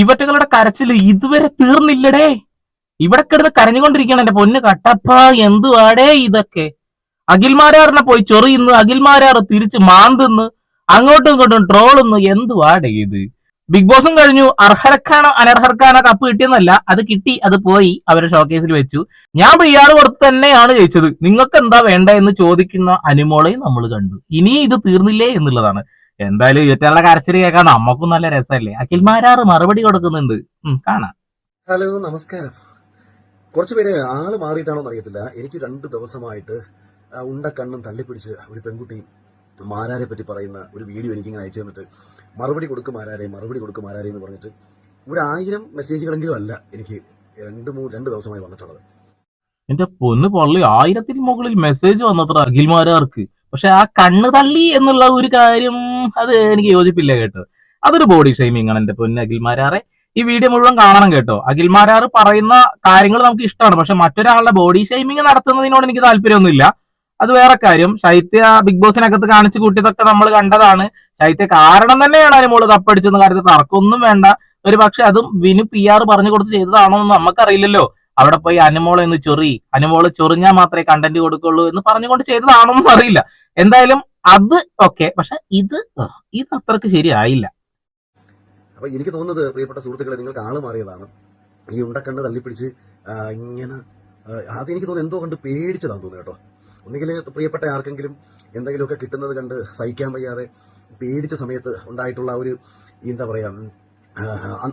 ഇവറ്റകളുടെ കരച്ചിൽ ഇതുവരെ തീർന്നില്ലടേ. ഇവിടെ കിടന്ന് കരഞ്ഞുകൊണ്ടിരിക്കണം എന്റെ പൊന്ന് കട്ടപ്പ എന്തുവാടേ ഇതൊക്കെ? അഖിൽമാരാറിനെ പോയി ചൊറിയുന്നു അഖിൽമാരാറ് തിരിച്ച് മാന്തുന്നു അങ്ങോട്ടും ഇങ്ങോട്ടും ട്രോളുന്നു എന്തുവാടേ ഇത്? ബിഗ് ബോസും കഴിഞ്ഞു. അർഹർക്കാനോ അനർഹർക്കാനോ കപ്പ് കിട്ടിയെന്നല്ല അത് കിട്ടി അത് പോയി അവരെ ഷോക്കേസിൽ വെച്ചു. ഞാൻ പിയാറ് കൊടുത്ത് തന്നെയാണ് ജയിച്ചത്. നിങ്ങൾക്ക് എന്താ വേണ്ട എന്ന് ചോദിക്കുന്ന അനുമോളെയും നമ്മൾ കണ്ടു. ഇനി ഇത് തീർന്നില്ലേ എന്നുള്ളതാണ്. എന്തായാലും ഇവറ്റകളുടെ കരച്ചിൽ കേൾക്കാൻ നമുക്കും നല്ല രസമല്ലേ? അഖിൽമാരാറ് മറുപടി കൊടുക്കുന്നുണ്ട്. കാണാം. ഹലോ നമസ്കാരം. കുറച്ചു പേര് ആൾ മാറിയിട്ടാണോ അറിയത്തില്ല എനിക്ക് രണ്ട് ദിവസമായിട്ട് ഉണ്ടക്കണ്ണും തള്ളിപ്പിടിച്ച് ഒരു പെൺകുട്ടി മാരാരെ പറ്റി പറയുന്ന ഒരു വീഡിയോ എനിക്കിങ്ങനെ അയച്ചു തന്നിട്ട് മറുപടി കൊടുക്കും മാരാരെ മറുപടി കൊടുക്കും മാരാരെ എന്ന് പറഞ്ഞിട്ട് ഒരു ആയിരം മെസ്സേജുകളെങ്കിലും അല്ല എനിക്ക് രണ്ട് മൂന്ന് രണ്ട് ദിവസമായി വന്നിട്ടുള്ളത്. എന്റെ പൊന്ന് പള്ളി ആയിരത്തിന് മുകളിൽ മെസ്സേജ് വന്നത്ര അഖിൽമാരാർക്ക്. പക്ഷെ ആ കണ്ണ് തള്ളി എന്നുള്ള ഒരു കാര്യം അത് എനിക്ക് യോജിപ്പില്ല കേട്ടോ. അതൊരു ബോഡി ഷെയ്മിങ് ആണ് എന്റെ പൊന്ന് അഖിൽമാരാറെ ഈ വീഡിയോ മുഴുവൻ കാണണം കേട്ടോ. അഖിൽമാരാർ പറയുന്ന കാര്യങ്ങൾ നമുക്ക് ഇഷ്ടമാണ്. പക്ഷെ മറ്റൊരാളുടെ ബോഡി ഷെയ്മിങ് നടത്തുന്നതിനോട് എനിക്ക് താല്പര്യമൊന്നുമില്ല. അത് വേറെ കാര്യം. ശൈത്യ ബിഗ് ബോസിനകത്ത് കാണിച്ചു കൂട്ടിയതൊക്കെ നമ്മൾ കണ്ടതാണ്. ശൈത്യ കാരണം തന്നെയാണ് അതിന് മുകളിൽ കപ്പടിച്ചെന്ന കാര്യത്തിൽ തർക്കമൊന്നും വേണ്ട. ഒരു പക്ഷെ അതും വിനു പി ആർ പറഞ്ഞു കൊടുത്ത് ചെയ്തതാണോ എന്ന് നമുക്കറിയില്ലല്ലോ. അവിടെ പോയി അനുമോളെ എന്ന് ചൊറി. അനുമോൾ ചൊറിഞ്ഞാൽ മാത്രമേ കണ്ടന്റ് കൊടുക്കുള്ളൂ എന്ന് പറഞ്ഞുകൊണ്ട് എന്ന് അറിയില്ല. എന്തായാലും അത് ഓക്കെ പക്ഷെ ഇത് ഇത് അത്രയ്ക്ക് ശരിയായില്ല. അപ്പൊ എനിക്ക് തോന്നുന്നത് പ്രിയപ്പെട്ട സുഹൃത്തുക്കളെ നിങ്ങൾക്ക് ആൾ മാറിയതാണ്. ഈ ഉണ്ടക്കണ്ട് തള്ളിപ്പിടിച്ച് ഇങ്ങനെ അത് എനിക്ക് തോന്നുന്നു എന്തോ കണ്ട് പേടിച്ചതാണെന്ന് തോന്നുന്നു കേട്ടോ. ഒന്നുകിൽ പ്രിയപ്പെട്ട ആർക്കെങ്കിലും എന്തെങ്കിലുമൊക്കെ കിട്ടുന്നത് കണ്ട് സഹിക്കാൻ വയ്യാതെ പേടിച്ച സമയത്ത് ഉണ്ടായിട്ടുള്ള ഒരു എന്താ പറയാ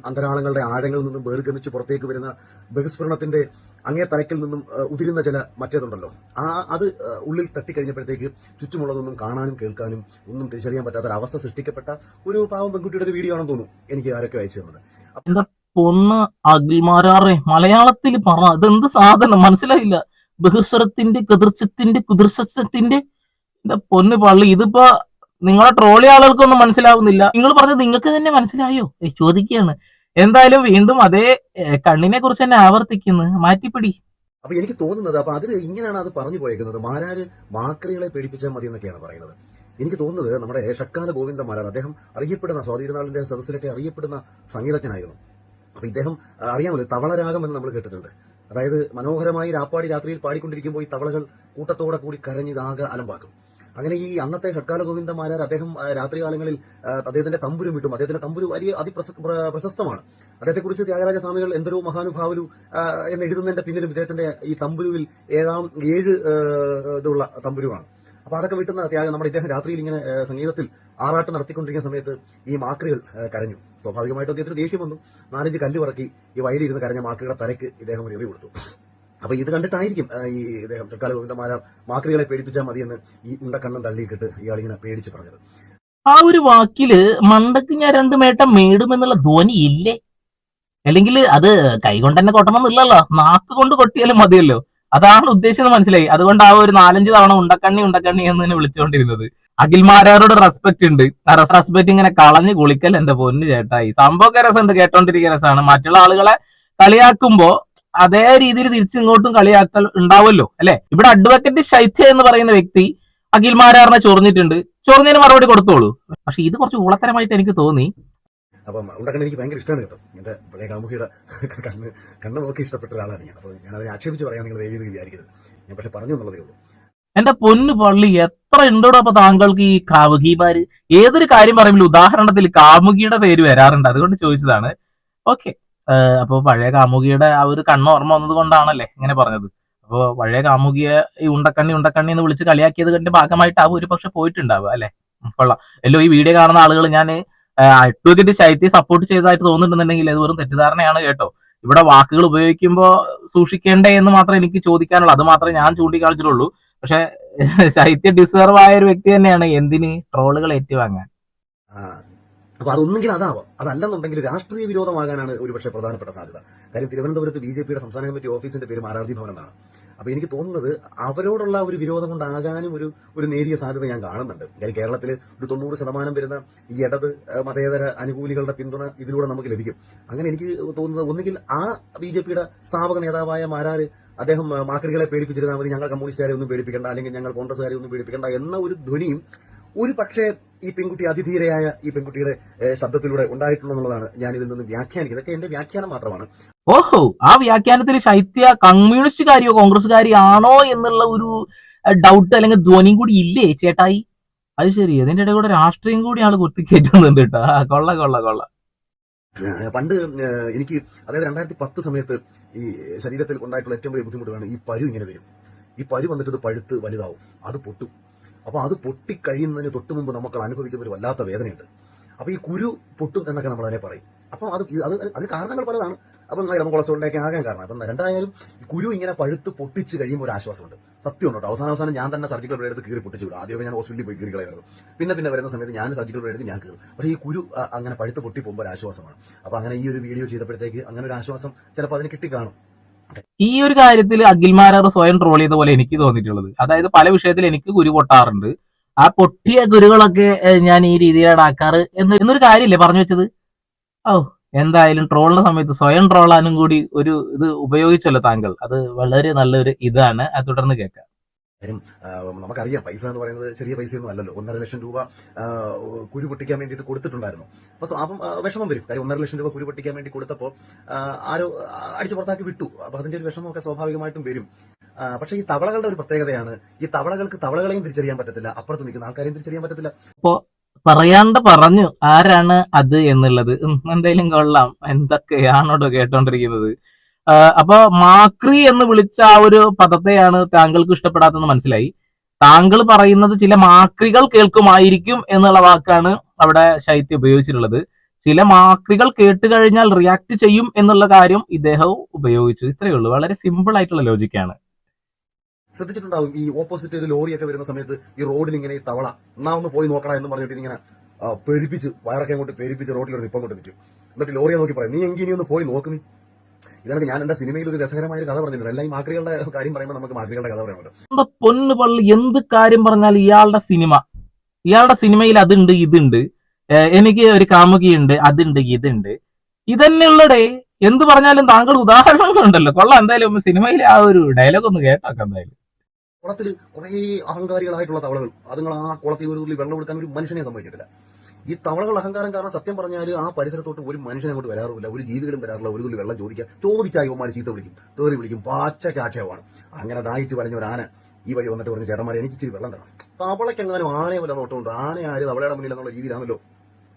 അന്തരാളങ്ങളുടെ ആഴങ്ങളിൽ നിന്നും വേർഗമിച്ച് പുറത്തേക്ക് വരുന്ന ബഹിസ്ഫുരണത്തിന്റെ അങ്ങേ തലക്കിൽ നിന്നും ഉതിരുന്ന ചില മറ്റേതുണ്ടല്ലോ. ആ അത് ഉള്ളിൽ തട്ടിക്കഴിഞ്ഞപ്പോഴത്തേക്ക് ചുറ്റുമുള്ളതൊന്നും കാണാനും കേൾക്കാനും ഒന്നും തിരിച്ചറിയാൻ പറ്റാത്ത അവസ്ഥ സൃഷ്ടിക്കപ്പെട്ട ഒരു പാവം പെൺകുട്ടിയുടെ ഒരു വീഡിയോ ആണെന്ന് തോന്നുന്നു എനിക്ക് ആരൊക്കെ അയച്ചു തന്നത്. പൊന്ന് അഖിൽമാരാറെ? മലയാളത്തിൽ പറ. അതെന്ത് സാധനം? മനസ്സിലായില്ല. ബഹിർസ്വരത്തിന്റെ കതിർച്ചത്തിന്റെ കുതിർച്ചത്തിന്റെ പൊന്ന് പള്ളി ഇതിപ്പോ നിങ്ങളെ ട്രോളി ആളുകൾക്കൊന്നും മനസ്സിലാവുന്നില്ല. നിങ്ങൾ പറഞ്ഞത് നിങ്ങൾക്ക് തന്നെ മനസ്സിലായോ? ചോദിക്കുകയാണ്. എന്തായാലും വീണ്ടും അതേ കണ്ണിനെ കുറിച്ച് തന്നെ ആവർത്തിക്കുന്നു. മാറ്റിപ്പിടി. അപ്പൊ എനിക്ക് തോന്നുന്നത് അപ്പൊ അതിൽ ഇങ്ങനെയാണ് അത് പറഞ്ഞു പോയേക്കുന്നത്. മാരാര് മാക്രികളെ പേടിപ്പിച്ചാൽ മതി എന്നൊക്കെയാണ് പറയുന്നത്. എനിക്ക് തോന്നുന്നത് നമ്മുടെ ഷക്കാല ഗോവിന്ദ മാരാർ അദ്ദേഹം അറിയപ്പെടുന്ന സ്വാതീരനാളിന്റെ സദസ്സിലൊക്കെ അറിയപ്പെടുന്ന സംഗീതജ്ഞനായിരുന്നു. അപ്പൊ ഇദ്ദേഹം അറിയാമല്ലോ തവളരാഗം എന്ന് നമ്മൾ കേട്ടിട്ടുണ്ട്. അതായത് മനോഹരമായി രാപ്പാടി രാത്രിയിൽ പാടിക്കൊണ്ടിരിക്കുമ്പോൾ ഈ തവളകൾ കൂട്ടത്തോടെ കൂടി കരഞ്ഞ് ഇതാകെ അലമ്പാക്കും. അങ്ങനെ ഈ അന്നത്തെ ഷഡ്കാല ഗോവിന്ദ മാരാർ അദ്ദേഹം രാത്രികാലങ്ങളിൽ അദ്ദേഹത്തിന്റെ തമ്പുരും വിട്ടും. അദ്ദേഹത്തിന്റെ തമ്പുരു വലിയ അതിപ്രശസ്തമാണ് പ്ര- പ്രശസ്തമാണ്. അദ്ദേഹത്തെക്കുറിച്ച് ത്യാഗരാജ സ്വാമികൾ എന്തൊരു മഹാനുഭാവലു എന്ന് എഴുതുന്നതിന്റെ പിന്നിലും ഇദ്ദേഹത്തിന്റെ ഈ തമ്പുരുവിൽ ഏഴാം ഏഴ് ഇതുള്ള തമ്പുരുവാണ്. അപ്പൊ അതൊക്കെ വിട്ടുന്ന ത്യാഗം നമ്മുടെ ഇദ്ദേഹം രാത്രിയിൽ ഇങ്ങനെ സംഗീതത്തിൽ ആറാട്ട് നടത്തിക്കൊണ്ടിരിക്കുന്ന സമയത്ത് ഈ മാക്രികൾ കരഞ്ഞു. സ്വാഭാവികമായിട്ടും അദ്ദേഹത്തിന് ദേഷ്യം വന്നു. നാലഞ്ച് കല്ല് പറക്കി ഈ വയലിരുന്ന് കരഞ്ഞ മാക്രികളുടെ തലയ്ക്ക് ഇദ്ദേഹം ഒരു എറി കൊടുത്തു. അപ്പൊ ഇത് കണ്ടിട്ടായിരിക്കും ഈ ഇദ്ദേഹം തൽക്കാല ഗോവിന്ദമാരാർ മാക്രികളെ പേടിപ്പിച്ചാൽ മതിയെന്ന് ഈ ഉണ്ടക്കണ്ണം തള്ളിയിട്ടിട്ട് ഇയാൾ ഇങ്ങനെ പേടിച്ച് പറഞ്ഞത്. ആ ഒരു വാക്കിൽ മണ്ടക്ക് ഞാൻ രണ്ടു മേട്ടം മേടുമെന്നുള്ള ധ്വനി ഇല്ലേ? അല്ലെങ്കിൽ അത് കൈകൊണ്ട് തന്നെ കൊട്ടണമെന്നില്ലല്ലോ? നാക്ക് കൊണ്ട് കൊട്ടിയാലും മതിയല്ലോ? അതാണ് ഉദ്ദേശിച്ചത് മനസ്സിലായി. അതുകൊണ്ട് ആ ഒരു നാലഞ്ച് തവണ ഉണ്ടക്കണ്ണി ഉണ്ടക്കണ്ണി എന്ന് തന്നെ വിളിച്ചുകൊണ്ടിരുന്നത് അഖിൽമാരാരോട് റെസ്പെക്ട് ഉണ്ട്. ആ റെസ്പെക്ട് ഇങ്ങനെ കളഞ്ഞ് കുളിക്കൽ എന്റെ പൊന്നു ചേട്ടായി സംഭവമൊക്കെ രസമുണ്ട് കേട്ടോണ്ടിരിക്കുന്ന രസമാണ്. മറ്റുള്ള ആളുകളെ കളിയാക്കുമ്പോ അതേ രീതിയിൽ തിരിച്ചിങ്ങോട്ടും കളിയാക്കൽ ഉണ്ടാവുമല്ലോ അല്ലെ? ഇവിടെ അഡ്വക്കേറ്റ് ശൈത്യ എന്ന് പറയുന്ന വ്യക്തി അഖിൽമാരാറിനെ ചൊറിഞ്ഞിട്ടുണ്ട്. ചൊറിഞ്ഞതിന് മറുപടി കൊടുത്തോളൂ. പക്ഷെ ഇത് കുറച്ച് ഊളത്തരമായിട്ട് എനിക്ക് തോന്നി. അപ്പം ഉണ്ടക്കണ്ണൻ എനിക്ക് ഭയങ്കര ഇഷ്ടമാണ് കേട്ടോ. എന്റെ പഴയ കാമുകിയുടെ കണ്ണ് കണ്ണ് നോക്കി ഇഷ്ടപ്പെട്ട ഒരാളാണ് ഞാൻ. അപ്പോൾ ഞാൻ അതിനെ ആക്ഷേപിച്ച് പറയാൻ നിങ്ങൾ ദൈവം വിചാരിക്കുന്നത് ഞാൻ പക്ഷെ പറഞ്ഞു എന്നുള്ളതേ ഉള്ളൂ. എന്റെ പൊന്നു പള്ളി എത്ര ഉണ്ടോടോ അപ്പൊ താങ്കൾക്ക് ഈ കാമുകിമാര്? ഏതൊരു കാര്യം പറയുമ്പോൾ ഉദാഹരണത്തിൽ കാമുകിയുടെ പേര് വരാറുണ്ട്. അതുകൊണ്ട് ചോദിച്ചതാണ്. ഓക്കെ. അപ്പൊ പഴയ കാമുകിയുടെ ആ ഒരു കണ്ണ് ഓർമ്മ വന്നത് കൊണ്ടാണല്ലേ ഇങ്ങനെ പറഞ്ഞത്. അപ്പൊ പഴയ കാമുകിയെ ഈ ഉണ്ടക്കണ്ണി ഉണ്ടക്കണ്ണി എന്ന് വിളിച്ച് കളിയാക്കിയത് കണ്ടിന്റെ ഭാഗമായിട്ടാവും ഒരു പക്ഷെ പോയിട്ടുണ്ടാവുക അല്ലെ? കൊള്ളാം. എല്ലോ ഈ വീഡിയോ കാണുന്ന ആളുകൾ ഞാൻ അഡ്വക്കേറ്റ് ശൈത്യ സപ്പോർട്ട് ചെയ്തതായിട്ട് തോന്നുന്നുണ്ടെന്നുണ്ടെങ്കിൽ അത് തെറ്റിദ്ധാരണയാണ് കേട്ടോ. ഇവിടെ വാക്കുകൾ ഉപയോഗിക്കുമ്പോൾ സൂക്ഷിക്കേണ്ടേ എന്ന് മാത്രമേ എനിക്ക് ചോദിക്കാനുള്ളൂ. അത് മാത്രമേ ഞാൻ ചൂണ്ടിക്കാണിച്ചിട്ടുള്ളൂ. പക്ഷെ ശൈത്യ ഡിസേർവ് ആയ ഒരു വ്യക്തി തന്നെയാണ്. എന്തിന്? ട്രോളുകൾ ഏറ്റുവാങ്ങാൻ. അപ്പൊ അതൊന്നെങ്കിൽ അതാവാം. അതല്ലെന്നുണ്ടെങ്കിൽ രാഷ്ട്രീയ വിരോധമാകാനാണ് ഒരുപക്ഷെ പ്രധാനപ്പെട്ട സാധ്യത. കാര്യം തിരുവനന്തപുരത്ത് ബി ജെ പിയുടെ സംസ്ഥാന കമ്മിറ്റി ഓഫീസിന്റെ പേര് മാരാർജി ഭവൻ എന്നാണ് അപ്പൊ എനിക്ക് തോന്നുന്നത് അവരോടുള്ള ഒരു വിരോധം കൊണ്ടാകാനും ഒരു ഒരു നേരിയ സാധ്യത ഞാൻ കാണുന്നുണ്ട്. കാര്യം കേരളത്തിൽ ഒരു തൊണ്ണൂറ് ശതമാനം വരുന്ന ഈ ഇടത് മതേതര അനുകൂലികളുടെ പിന്തുണ ഇതിലൂടെ നമുക്ക് ലഭിക്കും. അങ്ങനെ എനിക്ക് തോന്നുന്നത് ഒന്നുകിൽ ആ ബി ജെ പിയുടെ സ്ഥാപക നേതാവായ മാരാർ അദ്ദേഹം മാക്രികളെ പേടിപ്പിച്ചിരുന്നാൽ മതി ഞങ്ങൾ കമ്മ്യൂണിസ്റ്റുകാരെ ഒന്നും പേടിപ്പിക്കേണ്ട അല്ലെങ്കിൽ ഞങ്ങൾ കോൺഗ്രസ്സുകാരെ ഒന്നും പേടിപ്പിക്കേണ്ട എന്ന ഒരു ധ്വനിയും ഒരു പക്ഷേ ഈ പെൺകുട്ടി അതിധീരയായ ഈ പെൺകുട്ടിയുടെ ശബ്ദത്തിലൂടെ ഉണ്ടായിട്ടുണ്ടെന്നുള്ളതാണ് ഞാൻ ഇതിൽ നിന്ന് വ്യാഖ്യാനിക്കുന്നത്. ഇതൊക്കെ എന്റെ വ്യാഖ്യാനം മാത്രമാണ്. ഓഹോ ആ വ്യാഖ്യാനത്തിൽ ശൈത്യ കമ്മ്യൂണിസ്റ്റുകാരിയോ കോൺഗ്രസ്സുകാരിയാണോ എന്നുള്ള ഒരു ഡൗട്ട് അല്ലെങ്കിൽ ധ്വനിയും കൂടി ഇല്ലേ ചേട്ടായി? അത് ശരി അതിന്റെ ഇടയിൽ കൂടെ രാഷ്ട്രീയം കൂടി ആൾ കുത്തിക്കയറ്റുന്നുണ്ട് കേട്ടോ. കൊള്ള കൊള്ള കൊള്ള. പണ്ട് എനിക്ക് അതായത് രണ്ടായിരത്തി പത്ത് സമയത്ത് ഈ ശരീരത്തിൽ ഉണ്ടായിട്ടുള്ള ഏറ്റവും വലിയ ബുദ്ധിമുട്ടാണ് ഈ പരു ഇങ്ങനെ വരും. ഈ പരു വന്നിട്ട് ഇത് പഴുത്ത് വലുതാവും. അത് പൊട്ടും. അപ്പൊ അത് പൊട്ടിക്കഴിയുന്നതിന് തൊട്ട് മുമ്പ് നമുക്ക് അനുഭവിക്കുന്ന ഒരു വല്ലാത്ത വേദനയുണ്ട്. അപ്പൊ ഈ കുരു പൊട്ടും എന്നൊക്കെ നമ്മൾ അതിനെ പറയും. അപ്പൊ അത് അത് അതിന് കാരണങ്ങൾ പലതാണ്. അപ്പം നമ്മൾ കൊളസ്ട്രോളിലേക്ക് ആകാൻ കാരണം. അപ്പം രണ്ടായാലും കുരു ഇങ്ങനെ പഴുത്ത് പൊട്ടിച്ച് കഴിയുമ്പോൾ ഒരു ആശ്വാസമുണ്ട്. സത്യമുണ്ട് കേട്ടോ. അവസാന അവസാനം ഞാൻ തന്നെ സർജിക്കൽ ബ്ലേഡ് എടുത്ത് കീറി പൊട്ടിച്ചു വിടും. ആദ്യമേ ഞാൻ ഹോസ്പിറ്റലിൽ പോയി കീറി കളയുന്നത് പിന്നെ പിന്നെ വരുന്ന സമയത്ത് ഞാൻ സർജിക്കൽ ബ്ലേഡ് എടുത്ത് ഞാൻ കീറും. പക്ഷേ ഈ കുരു അങ്ങനെ പഴുത്ത് പൊട്ടി പോകുമ്പോൾ ഒരു ആശ്വാസമാണ്. അപ്പൊ അങ്ങനെ ഈ ഒരു വീഡിയോ ചെയ്തപ്പോഴത്തേക്ക് അങ്ങനെ ഒരു ആശ്വാസം ചിലപ്പോൾ അതിന് കിട്ടിക്കാണും. ഈ ഒരു കാര്യത്തിൽ അഖിൽമാരാർ സ്വയം ട്രോൾ ചെയ്ത പോലെ എനിക്ക് തോന്നിയിട്ടുള്ളത്. അതായത് പല വിഷയത്തിൽ എനിക്ക് കുരു പൊട്ടാറുണ്ട്. ആ പൊട്ടിയ കുരുകളൊക്കെ ഞാൻ ഈ രീതിയിലാണ് ആക്കാറ് എന്ന് എന്നൊരു കാര്യമില്ലേ പറഞ്ഞു വെച്ചത്? ഓ എന്തായാലും ട്രോളിന്റെ സമയത്ത് സ്വയം ട്രോളാനും കൂടി ഒരു ഇത് ഉപയോഗിച്ചല്ലോ താങ്കൾ. അത് വളരെ നല്ലൊരു ഇതാണ്. അത് തുടർന്ന് കേൾക്കാം. ആ, നമുക്കറിയാം പൈസ എന്ന് പറയുന്നത് ചെറിയ പൈസയൊന്നും അല്ലല്ലോ. ഒന്നര ലക്ഷം രൂപ കുരു പൊട്ടിക്കാൻ വേണ്ടിയിട്ട് കൊടുത്തിട്ടുണ്ടായിരുന്നു. അപ്പൊ സോ- അപ്പം വിഷമം വരും. കാര്യം ഒന്നര ലക്ഷം രൂപ കുരു പൊട്ടിക്കാൻ വേണ്ടി കൊടുത്തപ്പോൾ ആരോ അടിച്ചു പുറത്താക്കി വിട്ടു. അപ്പൊ അതിന്റെ ഒരു വിഷമമൊക്കെ സ്വാഭാവികമായിട്ടും വരും. പക്ഷേ ഈ തവളകളുടെ ഒരു പ്രത്യേകതയാണ് ഈ തവളകൾക്ക് തവളകളെയും തിരിച്ചറിയാൻ പറ്റത്തില്ല. അപ്പുറത്ത് നിൽക്കുന്ന ആൾക്കാരെയും തിരിച്ചറിയാൻ പറ്റത്തില്ല. പറയാണ്ട് പറഞ്ഞു ആരാണ് അത് എന്നുള്ളത്? എന്തെങ്കിലും കൊള്ളാം. എന്തൊക്കെയാണോ കേട്ടോണ്ടിരിക്കുന്നത്. അപ്പൊ മാക്രി എന്ന് വിളിച്ച ആ ഒരു പദത്തെയാണ് താങ്കൾക്ക് ഇഷ്ടപ്പെടാത്തെന്ന് മനസ്സിലായി. താങ്കൾ പറയുന്നത് ചില മാക്രികൾ കേൾക്കുമായിരിക്കും എന്നുള്ള വാക്കാണ് അവിടെ ശൈത്യം ഉപയോഗിച്ചിട്ടുള്ളത്. ചില മാക്രികൾ കേട്ട് കഴിഞ്ഞാൽ റിയാക്ട് ചെയ്യും എന്നുള്ള കാര്യം ഇദ്ദേഹവും ഉപയോഗിച്ചു. ഇത്രയേ ഉള്ളൂ. വളരെ സിമ്പിൾ ആയിട്ടുള്ള ലോജിക്കാണ് ശ്രദ്ധിച്ചിട്ടുണ്ടാവും ഈ ഓപ്പോസിറ്റ് ഒരു ലോറിയൊക്കെ വരുന്ന സമയത്ത് ഈ റോഡിൽ ഇങ്ങനെ ഈ തവള എന്നാ ഒന്ന് പോയി നോക്കണ എന്ന് പറഞ്ഞിട്ട് ഇങ്ങനെ പെരുപ്പിച്ച് വയറൊക്കെ അങ്ങോട്ട് പെരുപ്പിച്ച് റോഡിലൊരു ഇപ്പം കൊണ്ട് നിൽക്കും എന്നിട്ട് ലോറിയെ നോക്കി പറയും നീ എങ്കിൽ ഇനി ഒന്ന് പോയി നോക്ക് ഇതാണ് ഞാൻ എന്റെ സിനിമയിൽ ഒരു രസകരമായ ഒരു കഥ പറഞ്ഞിട്ടുണ്ട്. എല്ലാം ഈ മാക്രികളുടെ കാര്യം പറയുമ്പോൾ നമുക്ക് മാക്രികളുടെ കഥ പറയാമല്ലോ എന്താ പൊന്ന് പള്ളി എന്ത് കാര്യം പറഞ്ഞാൽ ഇയാളുടെ സിനിമ. ഇയാളുടെ സിനിമയിൽ അതുണ്ട് ഇതുണ്ട്. എനിക്ക് ഒരു കാമുകിയുണ്ട് അതുണ്ട് ഇതുണ്ട്. ഇതന്നെയുള്ളടേ എന്ത് പറഞ്ഞാലും താങ്കൾ ഉദാഹരണങ്ങളുണ്ടല്ലോ. കൊള്ളാം എന്തായാലും സിനിമയിലെ ആ ഒരു ഡയലോഗ് ഒന്ന് കേട്ടാക്കാം എന്തായാലും. കുളത്തിൽ കുറേ അഹങ്കാരികളായിട്ടുള്ള തവളകൾ. അതുങ്ങൾ ആ കുളത്തിൽ ഒരു തുള്ളി വെള്ളം കൊടുക്കാൻ ഒരു മനുഷ്യനെ സമ്മതിച്ചിട്ടില്ല ഈ തവളകൾ അഹങ്കാരം കാരണം സത്യം പറഞ്ഞാൽ ആ പരിസരത്തോട്ട് ഒരു മനുഷ്യനെ അങ്ങോട്ട് വരാറില്ല ഒരു ജീവികളും വരാറില്ല. ഒരു തുള്ളി വെള്ളം ചോദിക്കുക ചോദിച്ചാൽ ഇവന്മാർ ചീത്ത വിളിക്കും. തേറി വിളിക്കും. പാച്ചയ്ക്ക് ആക്ഷേപമാണ് അങ്ങനെ ദാഹിച്ച് പറഞ്ഞ ഒരു ആന ഈ വഴി വന്നിട്ട് പറഞ്ഞു ചേട്ടന്മാരെ എനിക്ക് ഇച്ചിരി വെള്ളം തരണം. തവളയ്ക്കെങ്ങാനും ആനയെ വല്ല നോട്ടമുണ്ട്? ആന ആര് തവളയുടെ മുന്നിൽ എന്നുള്ള രീതിയിലാണല്ലോ.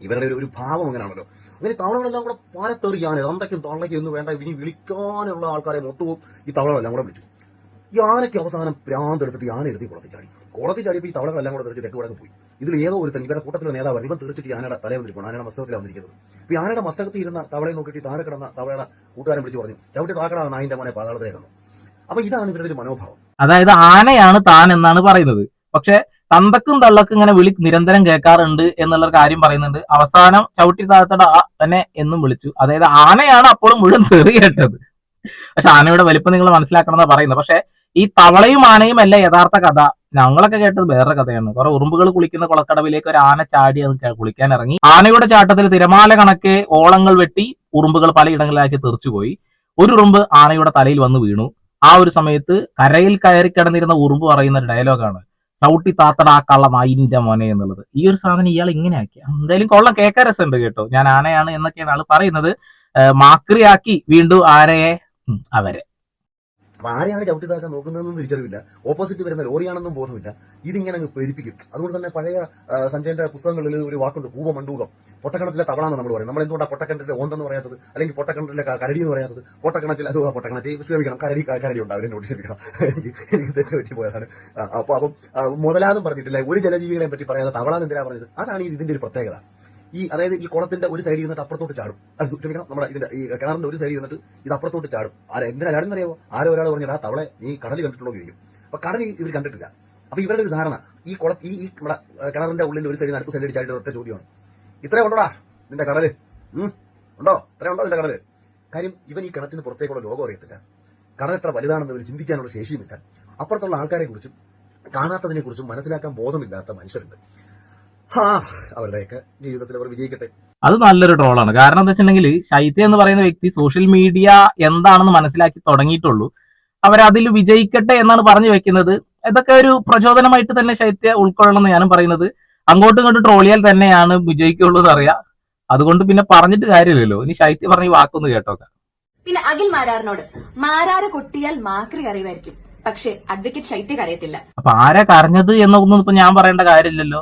ഇവരുടെ ഒരു- ഭാവം അങ്ങനെയാണല്ലോ അങ്ങനെ തവളകളെല്ലാം കൂടെ പാരത്തേറി എന്തൊക്കെയും തവളയ്ക്ക് ഒന്നും വേണ്ട ഇനി വിളിക്കാനുള്ള ആൾക്കാരെ മൊത്തവും ഈ തവളകളെല്ലാം കൂടെ വിളിച്ചു. ഈ ആനയ്ക്ക് അവസാനം പ്രാന്തെടുത്തിട്ട് ആന എഴുതി ഈ കുളത്തിൽ ചാടി ഈ തവളകളെല്ലാം കൂടെ തെറിച്ച് തെക്ക് പോയി. ഇതിൽ ഏതോ ഒരുത്തൻ ഇവരുടെ കൂട്ടത്തിലെ നേതാവാണ് ഇവൻ തീർച്ചയായിട്ടും ആനയുടെ തലയിൽ വന്നിരിക്കണം ആനയുടെ മസ്തകത്തിലാണ് വന്നിരിക്കുന്നത്. അപ്പൊ ഈ ആനയുടെ മസ്തകത്തിൽ ഇരുന്ന തവളയെ നോക്കിയിട്ട് താഴെ കിടന്ന തവളയുടെ കൂട്ടുകാരൻ വിളിച്ച് പറഞ്ഞു ചവിട്ടി താക്കടാ നായിന്റെ മോനെ പാതാളത്തിലേക്ക് വന്നു അപ്പൊ ഇതാണ് ഇവരുടെ ഒരു മനോഭാവം. അതായത് ആനയാണ് താൻ എന്നാണ് പറയുന്നത്. പക്ഷെ തന്തക്കും തള്ളക്കും ഇങ്ങനെ വിളി നിരന്തരം കേൾക്കാറുണ്ട് എന്നുള്ള കാര്യം പറയുന്നുണ്ട്. അവസാനം ചവിട്ടി താത്തട തന്നെ എന്നും വിളിച്ചു. അതായത് ആനയാണ് അപ്പോഴും മുഴുവൻ തെറി കേട്ടത്. പക്ഷെ ആനയുടെ വലിപ്പം നിങ്ങൾ മനസ്സിലാക്കണം എന്നാ പറയുന്നത്. പക്ഷെ ഈ തവളയും ആനയും അല്ല യഥാർത്ഥ കഥ. ഞങ്ങളൊക്കെ കേട്ടത് വേറെ കഥയാണ്. കുറെ ഉറുമ്പുകൾ കുളിക്കുന്ന കുളക്കടവിലേക്ക് ഒരു ആന ചാടി അത് കുളിക്കാൻ ഇറങ്ങി. ആനയുടെ ചാട്ടത്തിൽ തിരമാല കണക്കെ ഓളങ്ങൾ വെട്ടി ഉറുമ്പുകൾ പലയിടങ്ങളിലാക്കി തെറിച്ചുപോയി ഒരു ഉറുമ്പ് ആനയുടെ തലയിൽ വന്ന് വീണു. ആ ഒരു സമയത്ത് കരയിൽ കയറി കിടന്നിരുന്ന ഉറുമ്പ് പറയുന്ന ഒരു ഡയലോഗാണ് ചവിട്ടി താത്തട ആ കള്ള മോനെ എന്നുള്ളത്. ഈ ഒരു സാധനം ഇയാൾ ഇങ്ങനെ ആക്കി. എന്തായാലും കൊള്ളം. കേൾക്കാൻ രസമുണ്ട് കേട്ടോ. ഞാൻ ആനയാണ് എന്നൊക്കെയാണ് ആൾ പറയുന്നത്. മാക്രിയാക്കി വീണ്ടും ആരയെ അവരെ. അപ്പൊ ആരെയാണ് ചവിട്ടി താക്കാൻ നോക്കുന്നതെന്നും തിരിച്ചറിവില്ല ഓപ്പോസിറ്റ് വരുന്ന ലോറിയാണെന്നും ബോധമില്ല. ഇതിങ്ങനെ അങ്ങ് പേരിപ്പിക്കും അതുകൊണ്ട് തന്നെ പഴയ സഞ്ജയന്റെ പുസ്തകങ്ങളിൽ ഒരു വാക്കുണ്ട് കൂപമണ്ടൂകം പൊട്ടക്കണത്തിലെ തവളാന്ന് നമ്മൾ പറയും. നമ്മൾ എന്തുകൊണ്ടാണ് പൊട്ടക്കണത്തിലെ ഓന്തെന്ന് പറയാത്തത്? അല്ലെങ്കിൽ പൊട്ടക്കണത്തിലെ കരടി എന്ന് പറയാത്തത്? പൊട്ടക്കണത്തിൽ അത് പൊട്ടക്കണത്തിൽ. ക്ഷമിക്കണം കരടി കരടി ഉണ്ട്. അവരെ നോട്ട് ക്ഷമിക്കണം. എനിക്ക് എനിക്ക് തെറ്റ് പറ്റി പോയതാണ് അപ്പൊ അപ്പം മുതലാതും പറഞ്ഞിട്ടില്ല. ഒരു ജലജീവികളെ പറ്റി പറയാതെ തവളാന്ന് എന്തിനാ പറഞ്ഞത്? അതാണ് ഇതിന്റെ ഒരു പ്രത്യേകത. ഈ അതായത് ഈ കുളത്തിന്റെ ഒരു സൈഡിൽ നിന്നിട്ട് അപ്പുറത്തോട്ട് ചാടും. അത് ക്ഷമിക്കണം നമ്മുടെ ഇതിന്റെ ഈ കിണറിന്റെ ഒരു സൈഡിൽ നിന്നിട്ട് ഇത് അപ്പുറത്തോട്ട് ചാടും. ആരെ എന്തിനാ ചാടുന്നറിയാവോ? ആരോ ഒരാൾ പറഞ്ഞാൽ ആ തവളെ നീ കടൽ കണ്ടിട്ടുണ്ടോ? ചോദിക്കും. അപ്പൊ കടൽ ഇവർ കണ്ടിട്ടില്ല. അപ്പൊ ഇവരുടെ ഒരു ധാരണ ഈ കുള ഈ ഈ നമ്മുടെ കിണറിന്റെ ഉള്ളിൽ ഒരു സൈഡിൽ അടുത്ത സൈഡിൽ ചാടിയിട്ട് ഒറ്റ ചോദ്യമാണ്. ഇത്രേ ഉണ്ടോടാ നിന്റെ കടൽ. ഉണ്ടോ? ഇത്രേ ഉണ്ടോ നിന്റെ കടൽ? കാര്യം ഇവൻ ഈ കിണറ്റിന് പുറത്തേക്കുള്ള ലോകം അറിയത്തില്ല. കടൽ എത്ര വലുതാണെന്ന് ഇവർ ചിന്തിക്കാനുള്ള ശേഷിയുമില്ല. അപ്പുറത്തുള്ള ആൾക്കാരെ കുറിച്ചും കാണാത്തതിനെ കുറിച്ചും മനസ്സിലാക്കാൻ ബോധമില്ലാത്ത മനുഷ്യരുണ്ട്. ഹാ അവരുടെയൊക്കെ ജീവിതത്തിൽ അവർ വിജയിക്കട്ടെ. അത് നല്ലൊരു ട്രോളാണ്. കാരണം എന്താ വെച്ചിട്ടുണ്ടെങ്കിൽ ശൈത്യ എന്ന് പറയുന്ന വ്യക്തി സോഷ്യൽ മീഡിയ എന്താണെന്ന് മനസ്സിലാക്കി തുടങ്ങിയിട്ടുള്ളൂ. അവരതിൽ വിജയിക്കട്ടെ എന്നാണ് പറഞ്ഞു വെക്കുന്നത്. ഇതൊക്കെ ഒരു പ്രചോദനമായിട്ട് തന്നെ ശൈത്യ ഉൾക്കൊള്ളണം എന്ന് ഞാനും പറയുന്നത്. അങ്ങോട്ടും ഇങ്ങോട്ടും ട്രോളിയാൽ തന്നെയാണ് വിജയിക്കുള്ളൂ എന്ന് അറിയാം. അതുകൊണ്ട് പിന്നെ പറഞ്ഞിട്ട് കാര്യമില്ലല്ലോ. ഇനി ശൈത്യ പറഞ്ഞ ഈ വാക്കൊന്ന് കേട്ടോക്കാം. പിന്നെ അഖിൽ മാരാറിനോട് മാരാറ് കൊട്ടിയാൽ മാക്രി അറിയുമായിരിക്കും പക്ഷെ അഡ്വക്കേറ്റ് ശൈത്യ അറിയത്തില്ല അപ്പൊ ആരാ കരഞ്ഞത് എന്നൊന്നും ഇപ്പൊ ഞാൻ പറയേണ്ട കാര്യമില്ലല്ലോ.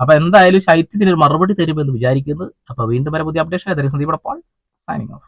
അപ്പൊ എന്തായാലും ശൈത്യത്തിന് ഒരു മറുപടി തരുമെന്ന് വിചാരിക്കുന്നു. അപ്പൊ വീണ്ടും വരെ പുതിയ updation Sandeep Paul signing off